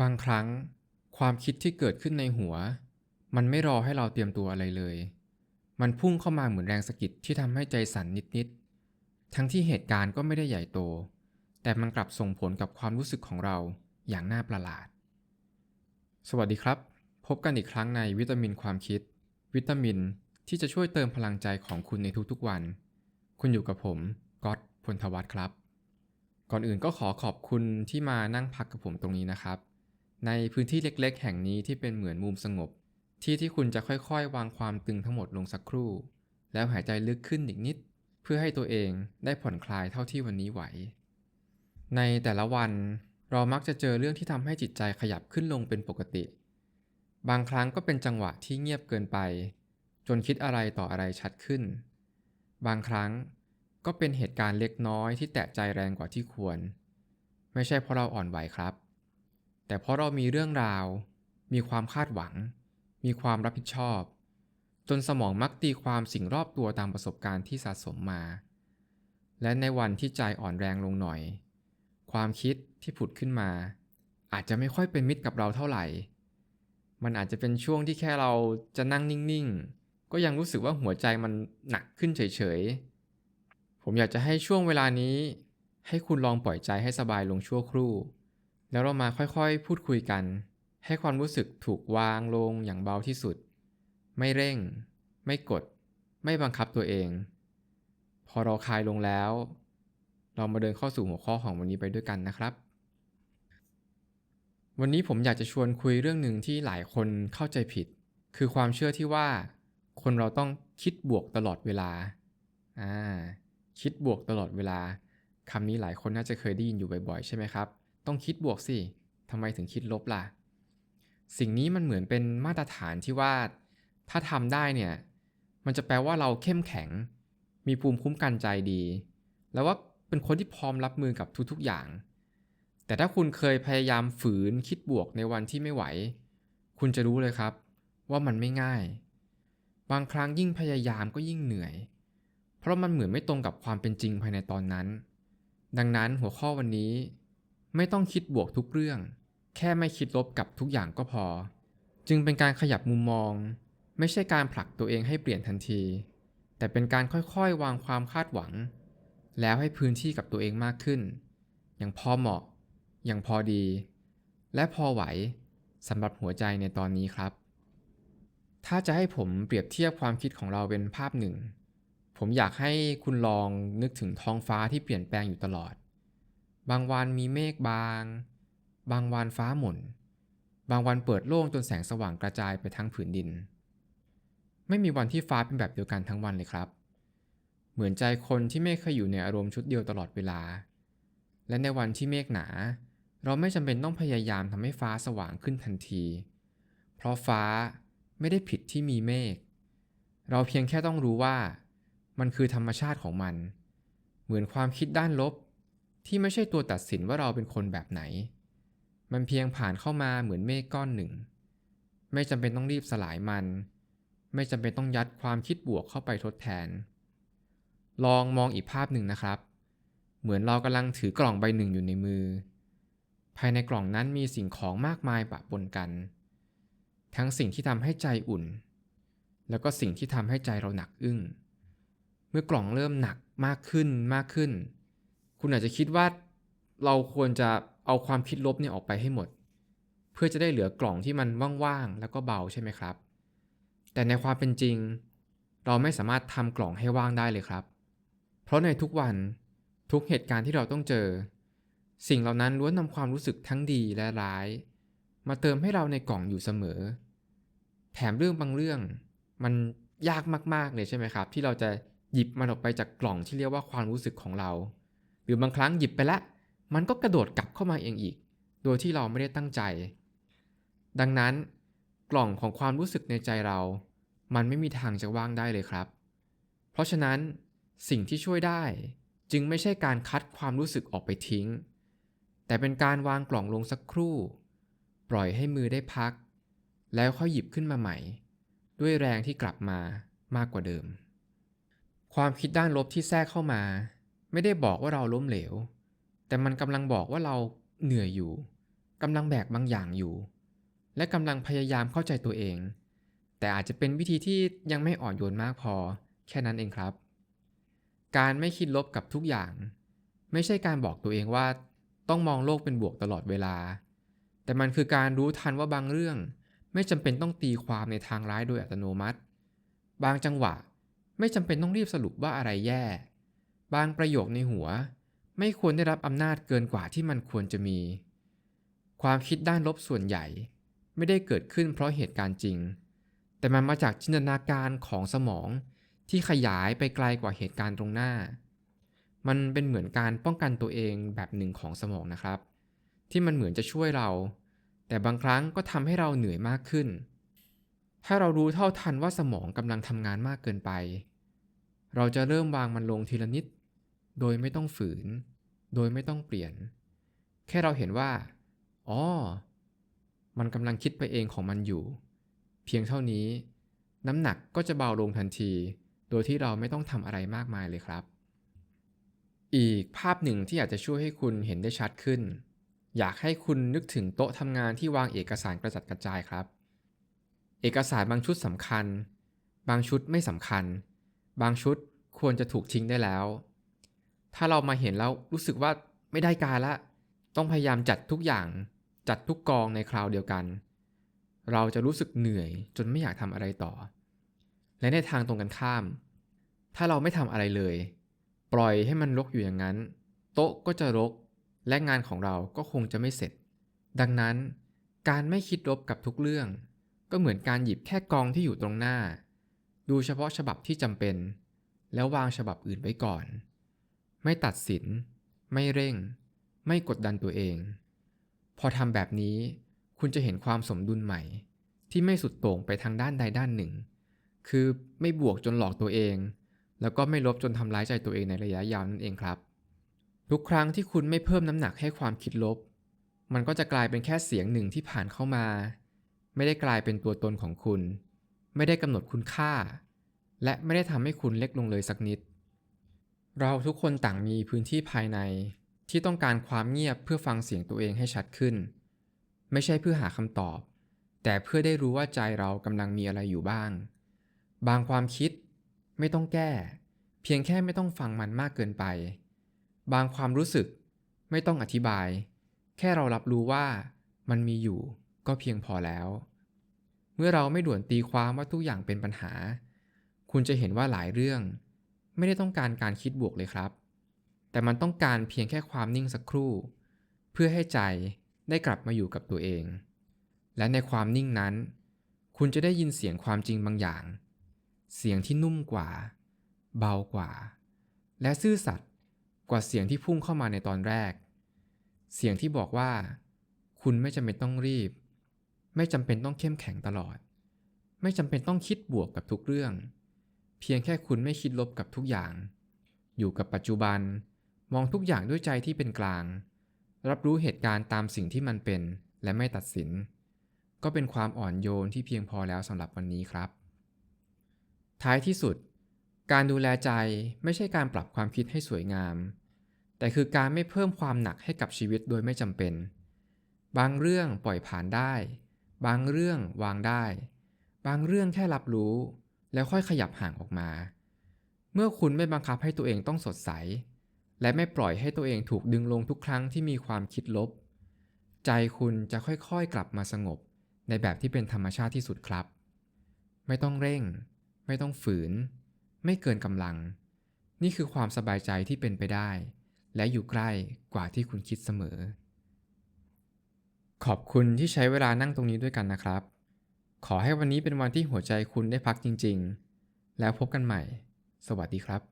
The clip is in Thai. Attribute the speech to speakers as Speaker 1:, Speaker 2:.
Speaker 1: บางครั้งความคิดที่เกิดขึ้นในหัว มันไม่รอให้เราเตรียมตัวอะไรเลย มันพุ่งเข้ามาเหมือนแรงสะกิดที่ทำให้ใจสั่นนิดๆ ทั้งที่เหตุการณ์ก็ไม่ได้ใหญ่โต แต่มันกลับส่งผลกับความรู้สึกของเราอย่างน่าประหลาด สวัสดีครับ พบกันอีกครั้งในวิตามินความคิด วิตามินที่จะช่วยเติมพลังใจของคุณในทุกๆวัน คุณอยู่กับผมก๊อตพลทวัฒน์ครับ ก่อนอื่นก็ขอขอบคุณที่มานั่งพักกับผมตรงนี้นะครับ ในพื้นที่เล็กๆ แห่งนี้ที่เป็นเหมือนมุมสงบ ที่ที่คุณจะค่อยๆ วางความตึงทั้งหมดลงสักครู่ แล้วหายใจลึกขึ้นอีกนิด เพื่อให้ตัวเองได้ผ่อนคลายเท่าที่วันนี้ไหว ในแต่ละวันเรามักจะเจอเรื่องที่ทำให้จิตใจขยับขึ้นลงเป็นปกติ บางครั้งก็เป็นจังหวะที่เงียบเกินไป จนคิดอะไรต่ออะไรชัดขึ้น บางครั้งก็เป็นเหตุการณ์เล็กน้อยที่แตะใจแรงกว่าที่ควร ไม่ใช่เพราะเราอ่อนไหวครับ แต่เพราะเรามีเรื่องราว มีความคาดหวัง มีความรับผิดชอบ จนสมองมักตีความสิ่งรอบตัวตามประสบการณ์ที่สะสมมา และในวันที่ใจอ่อนแรงลงหน่อย ความคิดที่ผุดขึ้นมา อาจจะไม่ค่อยเป็นมิตรกับเราเท่าไหร่ มันอาจจะเป็นช่วงที่แค่เราจะนั่งนิ่งๆ ก็ยังรู้สึกว่าหัวใจมันหนักขึ้นเฉยๆ ผมอยากจะให้ช่วงเวลานี้ ให้คุณลองปล่อยใจให้สบายลงชั่วครู่ แล้วเรามาค่อยๆ พูดคุยกัน ให้ความรู้สึกถูกวางลงอย่างเบาที่สุด ไม่เร่ง ไม่กด ไม่บังคับตัวเอง พอเราคลายลงแล้ว เรามาเดินเข้าสู่หัวข้อของวันนี้ไปด้วยกันนะครับ วันนี้ผมอยากจะชวนคุยเรื่องหนึ่งที่หลายคนเข้าใจผิด คือความเชื่อที่ว่า คนเราต้องคิดบวกตลอดเวลา อ่า คิดบวกตลอดเวลาคำนี้หลายคนน่าจะเคยได้ยินอยู่บ่อยๆ ใช่ไหมครับ ต้องคิดบวกสิทำไมถึงคิดลบล่ะ สิ่งนี้มันเหมือนเป็นมาตรฐานที่ว่า ถ้าทำได้เนี่ย มันจะแปลว่าเราเข้มแข็ง มีภูมิคุ้มกันใจดี แล้วว่าเป็นคนที่พร้อมรับมือกับทุกๆอย่าง แต่ถ้าคุณเคยพยายามฝืนคิดบวกในวันที่ไม่ไหว คุณจะรู้เลยครับ ว่ามันไม่ง่าย บางครั้งยิ่งพยายามก็ยิ่งเหนื่อย เพราะมันเหมือนไม่ตรงกับความเป็นจริงภายในตอนนั้น ดังนั้นหัวข้อวันนี้ ไม่ต้องคิดบวกทุกเรื่อง แค่ไม่คิดลบกับทุกอย่างก็พอ จึงเป็นการขยับมุมมอง ไม่ใช่การผลักตัวเองให้เปลี่ยนทันที แต่เป็นการค่อยๆ วางความคาดหวัง แล้วให้พื้นที่กับตัวเองมากขึ้น อย่างพอเหมาะ อย่างพอดี และพอไหวสำหรับหัวใจในตอนนี้ครับ ถ้าจะให้ผมเปรียบเทียบความคิดของเราเป็นภาพหนึ่ง ผมอยากให้คุณลองนึกถึงท้องฟ้าที่เปลี่ยนแปลงอยู่ตลอด บางวันมีเมฆบาง บางวันฟ้าหม่น บางวันเปิดโล่งจนแสงสว่างกระจายไปทั้งผืนดิน ไม่มีวันที่ฟ้าเป็นแบบเดียวกันทั้งวันเลยครับ เหมือนใจคนที่ไม่เคยอยู่ในอารมณ์ชุดเดียวตลอดเวลา และในวันที่เมฆหนา เราไม่จำเป็นต้องพยายามทำให้ฟ้าสว่างขึ้นทันที เพราะฟ้าไม่ได้ผิดที่มีเมฆ เราเพียงแค่ต้องรู้ว่า มันคือธรรมชาติของมัน เหมือนความคิดด้านลบ ที่ไม่ใช่ตัวตัดสินว่าเราเป็นคนแบบไหน มันเพียงผ่านเข้ามาเหมือนเมฆก้อนหนึ่ง ไม่จำเป็นต้องรีบสลายมัน ไม่จำเป็นต้องยัดความคิดบวกเข้าไปทดแทน ลองมองอีกภาพหนึ่งนะครับ เหมือนเรากำลังถือกล่องใบหนึ่งอยู่ในมือ ภายในกล่องนั้นมีสิ่งของมากมายปะปนกัน ทั้งสิ่งที่ทำให้ใจอุ่น แล้วก็สิ่งที่ทำให้ใจเราหนักอึ้ง เมื่อกล่องเริ่มหนักมากขึ้นมากขึ้น คุณอาจจะคิดว่าเราควรจะเอาความคิดลบเนี่ยออกไปให้หมด เพื่อจะได้เหลือกล่องที่มันว่างๆแล้วก็เบาใช่ไหมครับ แต่ในความเป็นจริง เราไม่สามารถทำกล่องให้ว่างได้เลยครับ เพราะในทุกวันทุกเหตุการณ์ที่เราต้องเจอ สิ่งเหล่านั้นล้วนนำความรู้สึกทั้งดีและร้าย มาเติมให้เราในกล่องอยู่เสมอ แถมเรื่องบางเรื่อง มันยากมากๆเลยใช่ไหมครับ ที่เราจะหยิบมันออกไปจากกล่องที่เรียกว่าความรู้สึกของเรา รือบางครั้งหยิบไปละ มันก็กระโดดกลับเข้ามาเองอีก โดยที่เราไม่ได้ตั้งใจ ดังนั้นกล่องของความรู้สึกในใจเรา มันไม่มีทางจะว่างได้เลยครับ เพราะฉะนั้นสิ่งที่ช่วยได้จึงไม่ใช่การคัดความรู้สึกออกไปทิ้ง แต่เป็นการวางกล่องลงสักครู่ ปล่อยให้มือได้พัก แล้วค่อยหยิบขึ้นมาใหม่ ด้วยแรงที่กลับมามากกว่าเดิม ความคิดด้านลบที่แทรกเข้ามา ไม่ได้บอกว่าเราล้มเหลว แต่มันกำลังบอกว่าเราเหนื่อยอยู่กำลังแบกบางอย่างอยู่ และกำลังพยายามเข้าใจตัวเอง แต่อาจจะเป็นวิธีที่ยังไม่อ่อนโยนมากพอ แค่นั้นเองครับ การไม่คิดลบกับทุกอย่าง ไม่ใช่การบอกตัวเองว่าต้องมองโลกเป็นบวกตลอดเวลา แต่มันคือการรู้ทันว่าบางเรื่อง ไม่จำเป็นต้องตีความในทางร้ายโดยอัตโนมัติ บางจังหวะไม่จำเป็นต้องรีบสรุปว่าอะไรแย่ บางประโยคในหัว ไม่ควรได้รับอำนาจเกินกว่าที่มันควรจะมี ความคิดด้านลบส่วนใหญ่ ไม่ได้เกิดขึ้นเพราะเหตุการณ์จริง แต่มันมาจากจินตนาการของสมองที่ขยายไปไกลกว่าเหตุการณ์ตรงหน้า มันเป็นเหมือนการป้องกันตัวเองแบบหนึ่งของสมองนะครับ ที่มันเหมือนจะช่วยเรา แต่บางครั้งก็ทำให้เราเหนื่อยมากขึ้น ถ้าเรารู้เท่าทันว่าสมองกำลังทำงานมากเกินไป เราจะเริ่มวางมันลงทีละนิด โดยไม่ต้องฝืน โดยไม่ต้องเปลี่ยน แค่เราเห็นว่า อ๋อ มันกำลังคิดไปเองของมันอยู่ เพียงเท่านี้ น้ำหนักก็จะเบาลงทันที โดยที่เราไม่ต้องทำอะไรมากมายเลยครับ อีกภาพหนึ่งที่อาจจะช่วยให้คุณเห็นได้ชัดขึ้น อยากให้คุณนึกถึงโต๊ะทำงานที่วางเอกสารกระจัดกระจายครับ เอกสารบางชุดสำคัญ บางชุดไม่สำคัญ บางชุดควรจะถูกทิ้งได้แล้ว ถ้าเรามาเห็นแล้วรู้สึกว่าไม่ได้การละ ต้องพยายามจัดทุกอย่าง จัดทุกกองในคราวเดียวกัน เราจะรู้สึกเหนื่อยจนไม่อยากทำอะไรต่อ และในทางตรงกันข้าม ถ้าเราไม่ทำอะไรเลย ปล่อยให้มันรกอยู่อย่างนั้น โต๊ะก็จะรก และงานของเราก็คงจะไม่เสร็จ ดังนั้น การไม่คิดลบกับทุกเรื่อง ก็เหมือนการหยิบแค่กองที่อยู่ตรงหน้า ดูเฉพาะฉบับที่จำเป็น แล้ววางฉบับอื่นไว้ก่อน ไม่ตัดสิน ไม่เร่ง ไม่กดดันตัวเอง พอทำแบบนี้ คุณจะเห็นความสมดุลใหม่ ที่ไม่สุดโต่งไปทางด้านใดด้านหนึ่ง คือไม่บวกจนหลอกตัวเอง แล้วก็ไม่ลบจนทำร้ายใจตัวเองในระยะยาวนั่นเองครับ ทุกครั้งที่คุณไม่เพิ่มน้ำหนักให้ความคิดลบ มันก็จะกลายเป็นแค่เสียงหนึ่งที่ผ่านเข้ามา ไม่ได้กลายเป็นตัวตนของคุณ ไม่ได้กำหนดคุณค่า และไม่ได้ทำให้คุณเล็กลงเลยสักนิด เราทุกคนต่างมีพื้นที่ภายในที่ต้องการความเงียบเพื่อฟังเสียงตัวเองให้ชัดขึ้น ไม่ใช่เพื่อหาคำตอบ แต่เพื่อได้รู้ว่าใจเรากำลังมีอะไรอยู่บ้าง บางความคิดไม่ต้องแก้ เพียงแค่ไม่ต้องฟังมันมากเกินไป บางความรู้สึกไม่ต้องอธิบาย แค่เรารับรู้ว่ามันมีอยู่ก็เพียงพอแล้ว เมื่อเราไม่ด่วนตีความว่าทุกอย่างเป็นปัญหา คุณจะเห็นว่าหลายเรื่อง ไม่ได้ต้องการการคิดบวกเลยครับ แต่มันต้องการเพียงแค่ความนิ่งสักครู่ เพื่อให้ใจได้กลับมาอยู่กับตัวเอง และในความนิ่งนั้น คุณจะได้ยินเสียงความจริงบางอย่าง เสียงที่นุ่มกว่า เบากว่า และซื่อสัตย์กว่าเสียงที่พุ่งเข้ามาในตอนแรก เสียงที่บอกว่า คุณไม่จำเป็นต้องรีบ ไม่จำเป็นต้องเข้มแข็งตลอด ไม่จำเป็นต้องคิดบวกกับทุกเรื่อง เพียงแค่คุณไม่คิดลบกับทุกอย่าง อยู่กับปัจจุบัน มองทุกอย่างด้วยใจที่เป็นกลาง รับรู้เหตุการณ์ตามสิ่งที่มันเป็นและไม่ตัดสิน ก็เป็นความอ่อนโยนที่เพียงพอแล้วสำหรับวันนี้ครับ ท้ายที่สุด การดูแลใจไม่ใช่การปรับความคิดให้สวยงาม แต่คือการไม่เพิ่มความหนักให้กับชีวิตโดยไม่จำเป็น บางเรื่องปล่อยผ่านได้ บางเรื่องวางได้ บางเรื่องแค่รับรู้ แล้วค่อยขยับห่างออกมา เมื่อคุณไม่บังคับให้ตัวเองต้องสดใส และไม่ปล่อยให้ตัวเองถูกดึงลงทุกครั้งที่มีความคิดลบ ใจคุณจะค่อยๆกลับมาสงบ ในแบบที่เป็นธรรมชาติที่สุดครับ ไม่ต้องเร่ง ไม่ต้องฝืน ไม่เกินกำลัง นี่คือความสบายใจที่เป็นไปได้ และอยู่ใกล้กว่าที่คุณคิดเสมอ ขอบคุณที่ใช้เวลานั่งตรงนี้ด้วยกันนะครับ ขอให้วันนี้เป็นวันที่หัวใจคุณได้พักจริง ๆ แล้วพบกันใหม่ สวัสดีครับ